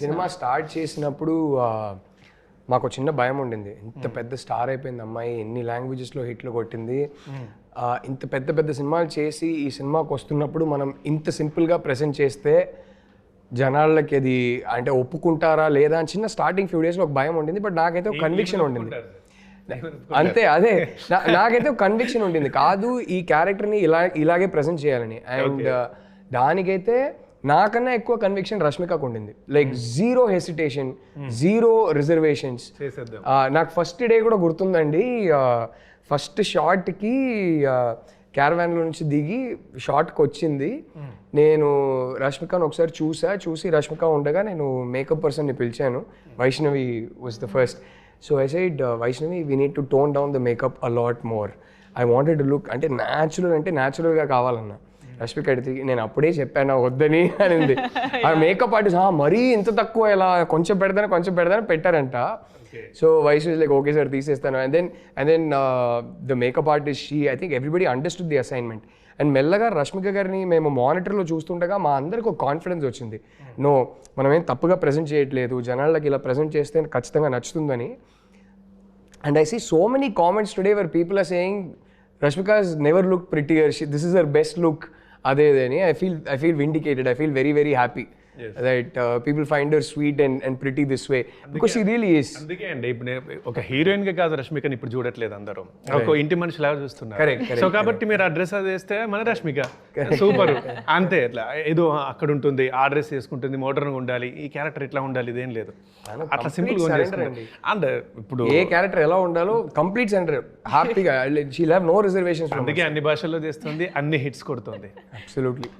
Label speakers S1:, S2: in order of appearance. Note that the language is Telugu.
S1: సినిమా స్టార్ట్ చేసినప్పుడు మాకు చిన్న భయం ఉండింది. ఇంత పెద్ద స్టార్ అయిపోయింది అమ్మాయి ఎన్ని లాంగ్వేజెస్లో హిట్లు కొట్టింది. ఇంత పెద్ద పెద్ద సినిమాలు చేసి ఈ సినిమాకి వస్తున్నప్పుడు మనం ఇంత సింపుల్గా ప్రెజెంట్ చేస్తే జనాలకి అది అంటే ఒప్పుకుంటారా లేదా అని చిన్న స్టార్టింగ్ ఫ్యూ డేస్లో ఒక భయం ఉండింది. బట్ నాకైతే ఒక కన్విక్షన్ ఉండింది. అంతే అదే. నాకైతే ఒక కన్విక్షన్ ఉండింది. కాదు ఈ క్యారెక్టర్ని ఇలా ఇలాగే ప్రజెంట్ చేయాలని. అండ్ దానికైతే నాకన్నా ఎక్కువ కన్విక్షన్ రష్మికకు ఉండింది. Like zero hesitation zero reservations నాకు ఫస్ట్ డే కూడా గుర్తుందండి. ఫస్ట్ షార్ట్కి క్యారవాన్లో నుంచి దిగి షార్ట్కి వచ్చింది. నేను రష్మికను ఒకసారి చూసా. చూసి రష్మిక ఉండగా నేను మేకప్ పర్సన్ని పిలిచాను. Vaishnavi was the first so I said Vaishnavi we need to tone down the makeup a lot more I wanted to look అంటే న్యాచురల్ అంటే న్యాచురల్గా కావాలన్నా. రష్మిక అడిగి నేను అప్పుడే చెప్పాను వద్దని అనింది. ఆ మేకప్ ఆర్టిస్ట్ మరీ ఇంత తక్కువ ఇలా కొంచెం పెడతాను కొంచెం పెడతాను పెట్టారంట. So wise like okay sir తీసేస్తాను. And then and then the makeup artist she I think everybody understood the assignment and మెల్లగా రష్మిక గారిని మేము మానిటర్లో చూస్తుండగా మా అందరికి ఒక కాన్ఫిడెన్స్ వచ్చింది. నో మనం ఏం తప్పుగా ప్రజెంట్ చేయట్లేదు జనాలకి ఇలా ప్రజెంట్ చేస్తే ఖచ్చితంగా నచ్చుతుందని. And I see so many comments today where people are saying Rashmika has never looked prettier. She, this is her best look. Other than இதே I feel I feel vindicated. I feel very very happy. Very happy that people find her sweet and and pretty this way because she really is
S2: అందుకే అండి ఇప్పుడు ఒక హీరోయిన్గా కాదు రష్మికని ఇప్పుడు చూడట్లేదు అందరూ. ఒక ఇంటి మనిషి లాగా చూస్తున్నారు సో కాబట్టి మీరు అడ్రస్ అది వేస్తే మన రష్మిక. సూపర్ అంతే ఇట్లా ఏదో అక్కడ ఉంటుంది ఆ డ్రెస్ వేసుకుంటుంది మోడర్న్ ఉండాలి ఈ క్యారెక్టర్ ఇట్లా ఉండాలి ఇదేం లేదు. అట్లా సింపుల్గా. అండ్. ఇప్పుడు
S1: ఏ క్యారెక్టర్ ఎలా ఉండాలో కంప్లీట్ సెంటర్ హ్యాపీగా షీ హ్యావ్ నో రిజర్వేషన్స్
S2: అందుకే అన్ని భాషల్లో చేస్తుంది అన్ని హిట్స్ కొడుతుంది.
S1: అబ్సల్యూట్లీ